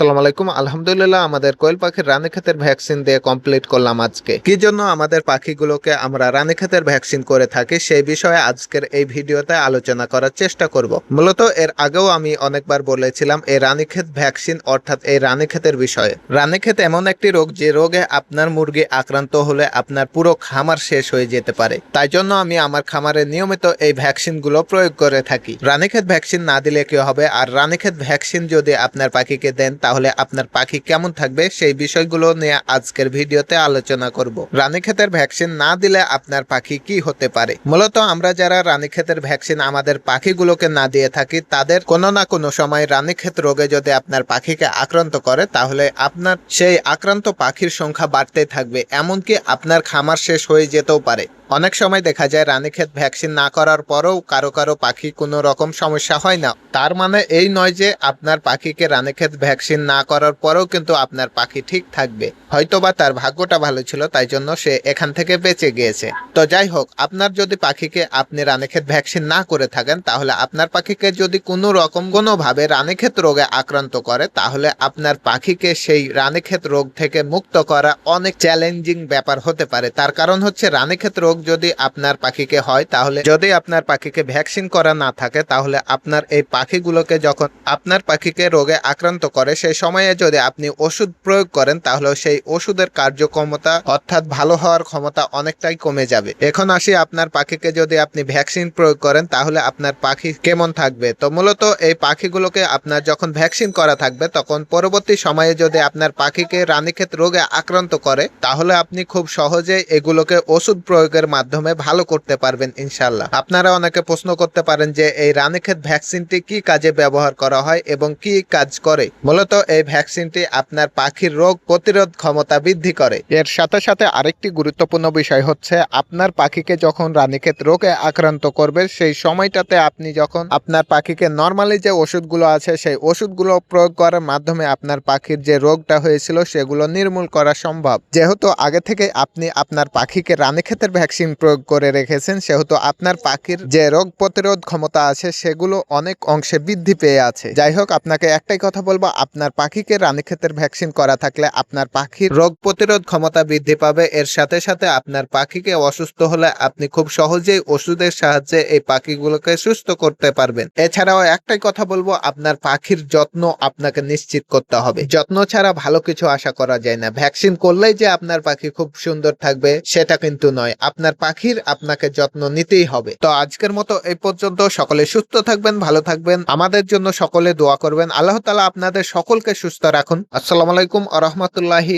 আসসালামু আলাইকুম। আলহামদুলিল্লাহ, আমাদের কোয়েল পাখির রানীক্ষেতের ভ্যাকসিন দিয়ে কমপ্লিট করলাম আজকে। কি জন্য আমাদের পাখিগুলোকে আমরা রানীক্ষেতের ভ্যাকসিন করে থাকি সেই বিষয়ে আজকের এই ভিডিওতে আলোচনা করার চেষ্টা করব। মূলত এর আগেও আমি অনেকবার বলেছিলাম এই রানীক্ষেত ভ্যাকসিন অর্থাৎ এই রানীক্ষেতের বিষয়ে। রানীক্ষেত এমন একটি রোগ যে রোগে আপনার মুরগি আক্রান্ত হলে আপনার পুরো খামার শেষ হয়ে যেতে পারে। তাই জন্য আমি আমার খামারে নিয়মিত এই ভ্যাকসিনগুলো প্রয়োগ করে থাকি। রানীক্ষেত ভ্যাকসিন না দিলে কি হবে? আর রানীক্ষেত ভ্যাকসিন যদি আপনার পাখিকে দেন তাহলে আপনার পাখি কেমন থাকবে সেই বিষয়গুলো নিয়ে আজকের ভিডিওতে আলোচনা করব। রানীক্ষেতের ভ্যাকসিন না দিলে আপনার পাখি কি হতে পারে? মূলত আমরা যারা রানীক্ষেতের ভ্যাকসিন আমাদের পাখিগুলোকে না দিয়ে থাকি, তাদের কোনো না কোনো সময় রানীক্ষেত রোগে যদি আপনার পাখিকে আক্রান্ত করে, তাহলে আপনার সেই আক্রান্ত পাখির সংখ্যা বাড়তে থাকবে। এমনকি আপনার খামার শেষ হয়ে যেতেও পারে। অনেক সময় দেখা যায় রানীক্ষেত ভ্যাকসিন না করার পরেও কারও কারও পাখি কোনো রকম সমস্যা হয় না। তার মানে এই নয় যে আপনার পাখিকে রানীক্ষেত ভ্যাকসিন না করার পরেও কিন্তু আপনার পাখি ঠিক থাকবে। হয়তোবা তার ভাগ্যটা ভালো ছিল, তাই জন্য সে এখান থেকে বেঁচে গিয়েছে। তো যাই হোক, আপনার যদি পাখিকে আপনি রানেক্ষেত ভ্যাকসিন না করে থাকেন, তাহলে আপনার পাখিকে যদি কোনো রকম কোনোভাবে রানেক্ষেত রোগে আক্রান্ত করে, তাহলে আপনার পাখিকে সেই রানেক্ষেত রোগ থেকে মুক্ত করা অনেক চ্যালেঞ্জিং ব্যাপার হতে পারে। তার কারণ হচ্ছে রানেক্ষেত রোগ যদি আপনার পাখিকে হয়, তাহলে যদি আপনার পাখিকে ভ্যাকসিন করা না থাকে, তাহলে আপনার এই পাখিগুলোকে যখন আপনার পাখিকে রোগে আক্রান্ত করে সেই সময়ে যদি আপনি ওষুধ প্রয়োগ করেন তাহলে সেই ওষুধের কার্যক্ষমতা অর্থাৎ ভালো হওয়ার ক্ষমতা অনেকটাই কমে যাবে। এখন আসি আপনার পাখিকে যদি আপনি ভ্যাকসিন প্রয়োগ করেন, তাহলে আপনার পাখি কেমন থাকবে? তো মূলত এই পাখিগুলোকে আপনার যখন ভ্যাকসিন করা থাকবে, তখন পরবর্তী সময়ে যদি আপনার পাখিকে রানীক্ষেত রোগে আক্রান্ত করে, তাহলে আপনি খুব সহজে এগুলোকে ওষুধ প্রয়োগের মাধ্যমে ভালো করতে পারবেন ইনশাল্লাহ আপনারা অনেকে প্রশ্ন করতে পারেন যে, এই রানীক্ষেত ভ্যাকসিনটি কি কাজে ব্যবহার করা হয় এবং কি কাজ করে? মূলত এই ভ্যাকসিনটি আপনার পাখির রোগ প্রতিরোধ ক্ষমতা বৃদ্ধি করে। এর সাথে সাথে আরেকটি গুরুত্বপূর্ণ বিষয় হচ্ছে, আপনার পাখিকে যখন রানীক্ষেত রোগে আক্রান্ত করবে, সেই সময়টাতে আপনি যখন আপনার পাখিকে নর্মালি যে ওষুধগুলো আছে, সেই ওষুধগুলো প্রয়োগ করার মাধ্যমে আপনার পাখির যে রোগটা হয়েছিল, সেগুলো নির্মূল করা সম্ভব। যেহেতু আগে থেকে আপনি আপনার পাখিকে রানীক্ষেতের ভ্যাকসিন প্রয়োগ করে রেখেছেন, সেহেতু আপনার পাখির যে রোগ প্রতিরোধ ক্ষমতা আছে, সেগুলো অনেক অংশে বৃদ্ধি পেয়ে আছে। যাই হোক, আপনাকে একটাই কথা বলব, আপনার পাখিকে রানীক্ষেতের ভ্যাকসিন করা থাকলে আপনার পাখির রোগ প্রতিরোধ ক্ষমতা বৃদ্ধি পাবে। এর সাথে সাথে আপনার পাখিকে অসুস্থ হলে আপনি খুব সহজেই ওষুধের সাহায্যে এই পাখিগুলোকে সুস্থ করতে পারবেন। এছাড়াও একটাই কথা বলব, আপনার পাখির যত্ন আপনাকে নিশ্চিত করতে হবে। যত্ন ছাড়া ভালো কিছু আশা করা যায় না। ভ্যাকসিন করলেই যে আপনার পাখি খুব সুন্দর থাকবে, সেটা কিন্তু নয়। আপনার পাখির আপনাকে যত্ন নিতেই হবে। তো আজকের মতো এই পর্যন্ত। সকলে সুস্থ থাকবেন, ভালো থাকবেন। আমাদের জন্য সকলে দোয়া করবেন। আল্লাহ তালা আপনাদের সকলকে সুস্থ রাখুন। আসসালামু আলাইকুম আ রহমতুল্লাহি